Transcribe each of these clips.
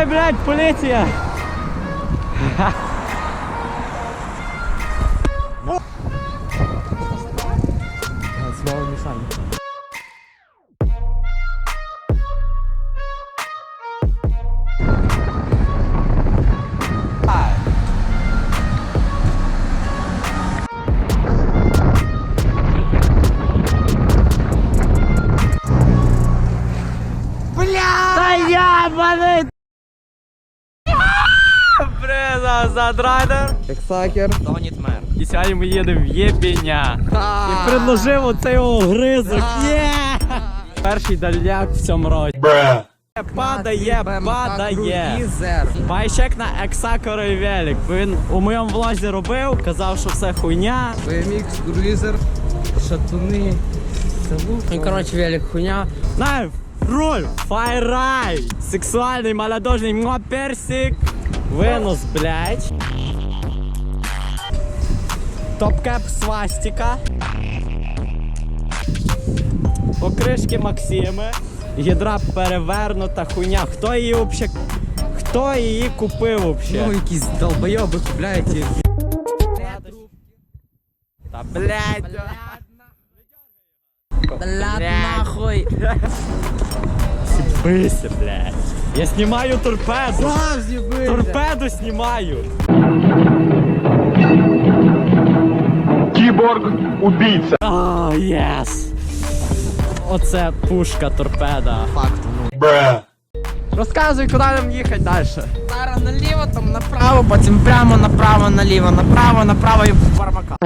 Ой, блядь, поліція! Бля! Та я, мене! Бреза, задрайдер! Ексакер. Тонітмер. І сьогодні ми їдемо в Єпіня. І предложив оцей огризок. Є! Перший дальняк в цьому році. Падає, падає. Байчек на Ексакорові велик. Він у моєму влозі робив, казав, що все хуйня. BMX, круїзер, шатуни. Ну, короче, велик хуйня. Найф, руль, файрай. Сексуальний, молодожний, муа, персик. Винус, блядь. Топкеп свастика. Покришки Максими. Гідра перевернута хуйня. Хто її вообще? Хто її купив вообще? Ну, якісь долбойоби купляють їх. Та блядь. Блядь, нахуй. Сіпися, блядь. Я знімаю торпеду. Справжні ви! Торпеду знімаю. Киборг убийца. О, єс. Оце пушка торпеда. Факт, ну. Бра. Розказуй, куди нам їхати далі. Зараз наліво, там направо, потім прямо, направо, наліво, направо, направо і в бармака.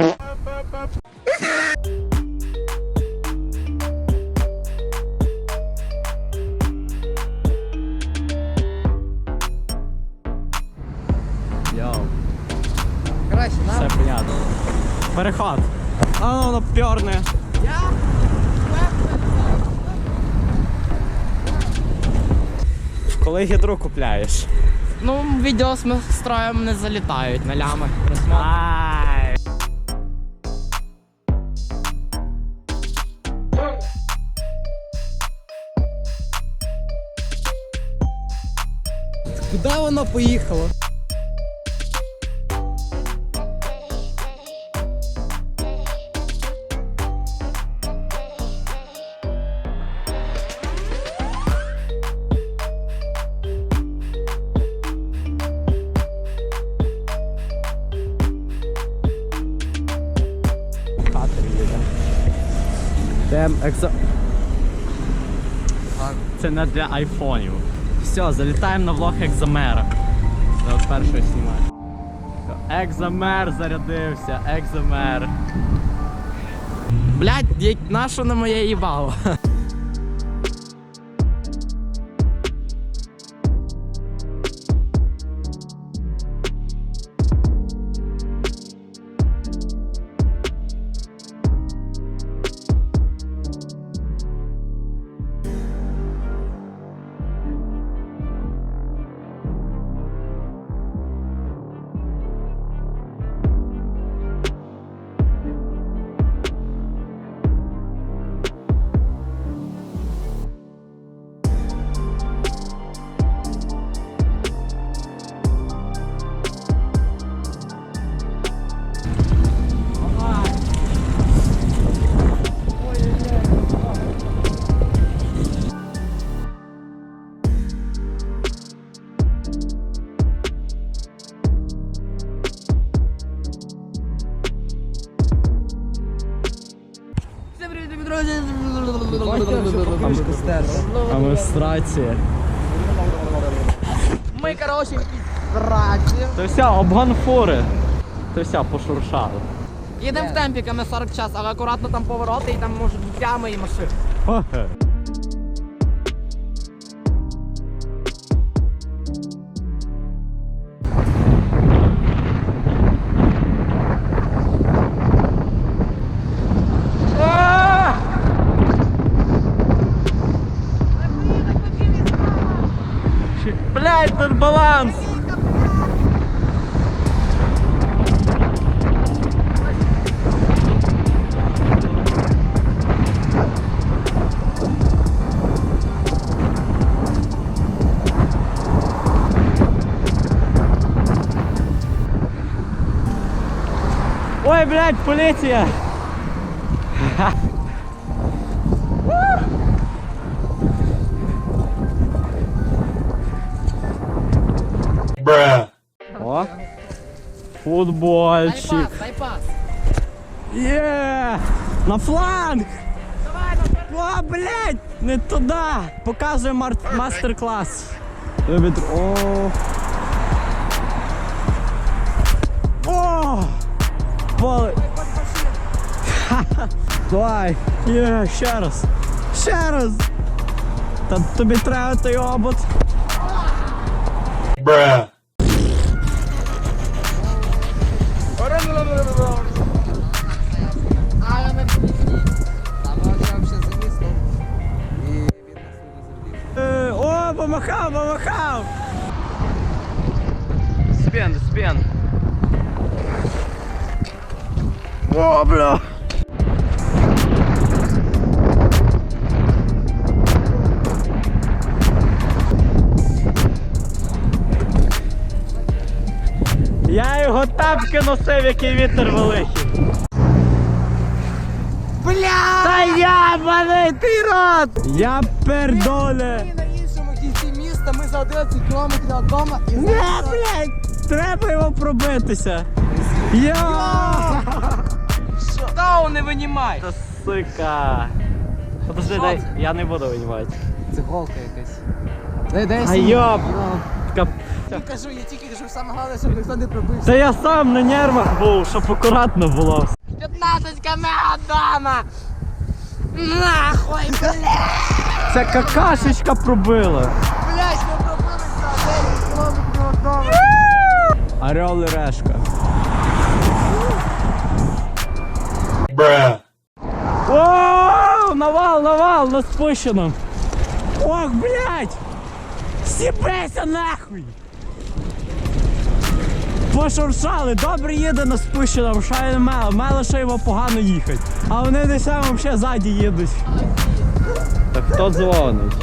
Все Переход. А ну, воно пьорне. Коли гідру купляєш? Ну, відео з строєм не залітають на лямах. Ай. Куди воно поїхало? Екзо... Це не для айфонів. Все, залітаємо на влог екзамера. Це от першого знімаю. Екзомер зарядився, екзамер. Блять, нащо на моє їбало? Фішку стерли. А ми коротше, в якійсь. То вся обгон фури. То вся пошуршали. Їдемо в темпі, ми 40 час, але акуратно там повороти і там можуть бути ями і машини. Ой, блядь, поліція! О, футбольчик. дай пас. Є! На фланг! О, блядь! Не туди! Показує мар- мастер-клас. Любить- О! О! Ха-ха. Давай! Є, ще раз! Ще раз! Та тобі треба той обод. Але ми побігли. Там я ще О, бля! Я його тапки носив, який вітер великий. Бля! Та я ти рот! Я пердоле! Ми на іншому кінці міста, ми за 11 кілометрів від дому і Не, блядь! Треба його пробитися! Я! Тау не винімай! Та сука! Подожди, Що дай, це? я не буду винімати. Це голка якась. Дай, дай А сім. йоп! Така- Я кажу, я тільки кажу, саме головне, щоб ніхто не пробився. Та я сам на нервах був, щоб акуратно було. 15 км дома! Нахуй, блядь! Це какашечка пробила. Блять, ми пробилися 9 кілометрів від дому. Орел і решка. О, навал, навал на спущенном. Ох, блядь! Сібеся нахуй! Пошуршали, добре їде на спущеному, шай мало, мало що його погано їхати. А вони десь там взагалі ззаді їдуть. Так хто дзвонить?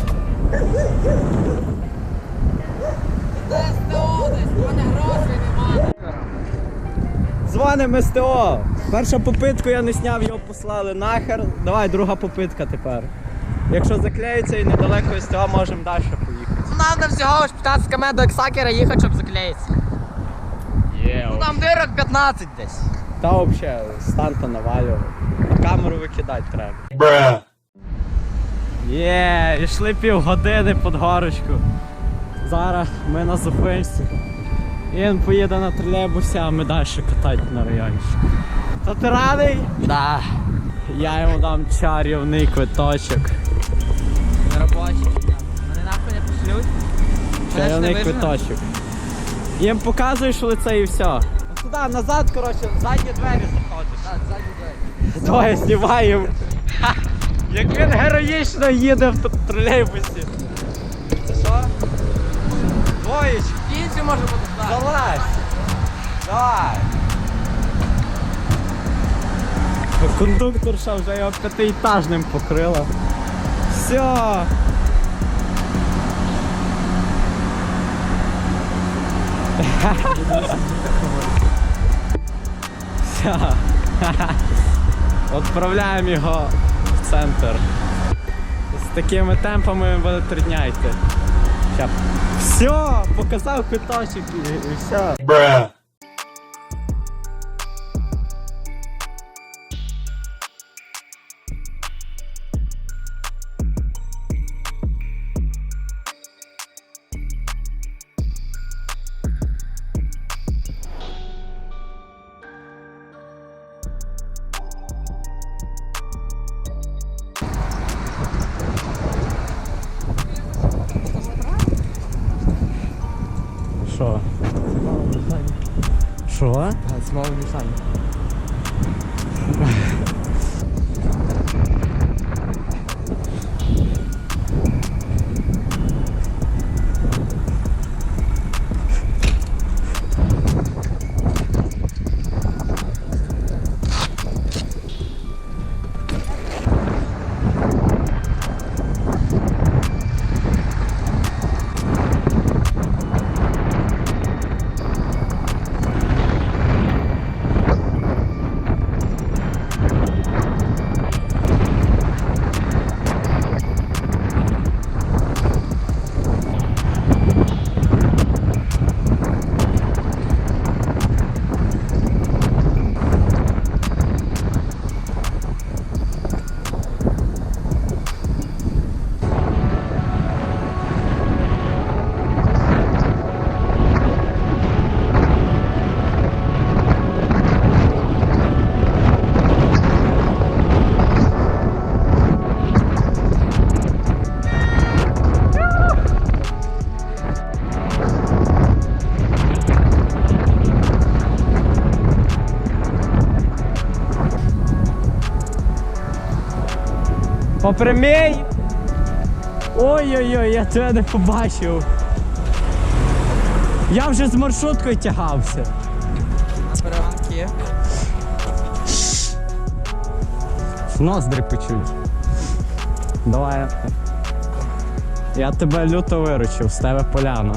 Дзвонимо СТО. Перша попитку я не сняв, його послали нахер. Давай, друга попитка тепер. Якщо заклеїться і недалеко СТО, можемо далі поїхати. Надо всього ж 15 км до Ексакера їхати, щоб заклеїтися. Є, Ну там дирок 15 десь. Та взагалі, станта навалював. Камеру викидати треба. Є, йшли півгодини під горочку. Зараз ми на зупинці. Він поїде на тролейбусі, а ми далі катати на райончик. То ти радий? Да. Я йому дам чарівний квиточок. Не робочі. Мене нахуй не пошлють. Чарівний квиточок. Їм показуєш лице і все. Туди, назад, коротше, в задні двері заходиш. Так, ззаді двері. Двоє знімаємо. Як він героїчно їде в тролейбусі. Це що? Двоєч, Кінці може бути залазь. Давай. Кондукторша вже його п'ятиэтажним покрила. Все. Все. Відправляємо його в центр. З такими темпами буде три. Все, показав квиточок і, все. Що? Що? Так, знову Попрямій! Ой-ой-ой, я тебе не побачив. Я вже з маршруткою тягався. Перегонки. Ноздри почуть. Давай. Я тебе люто виручив, з тебе поляна.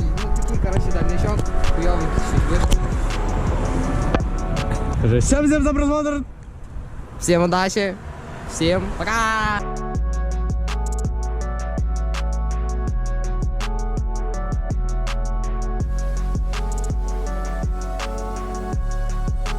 Ну такий, коротше, дальнячок, хуйовий чуть вийшов. Всім всім доброго Всім удачі, всім пока!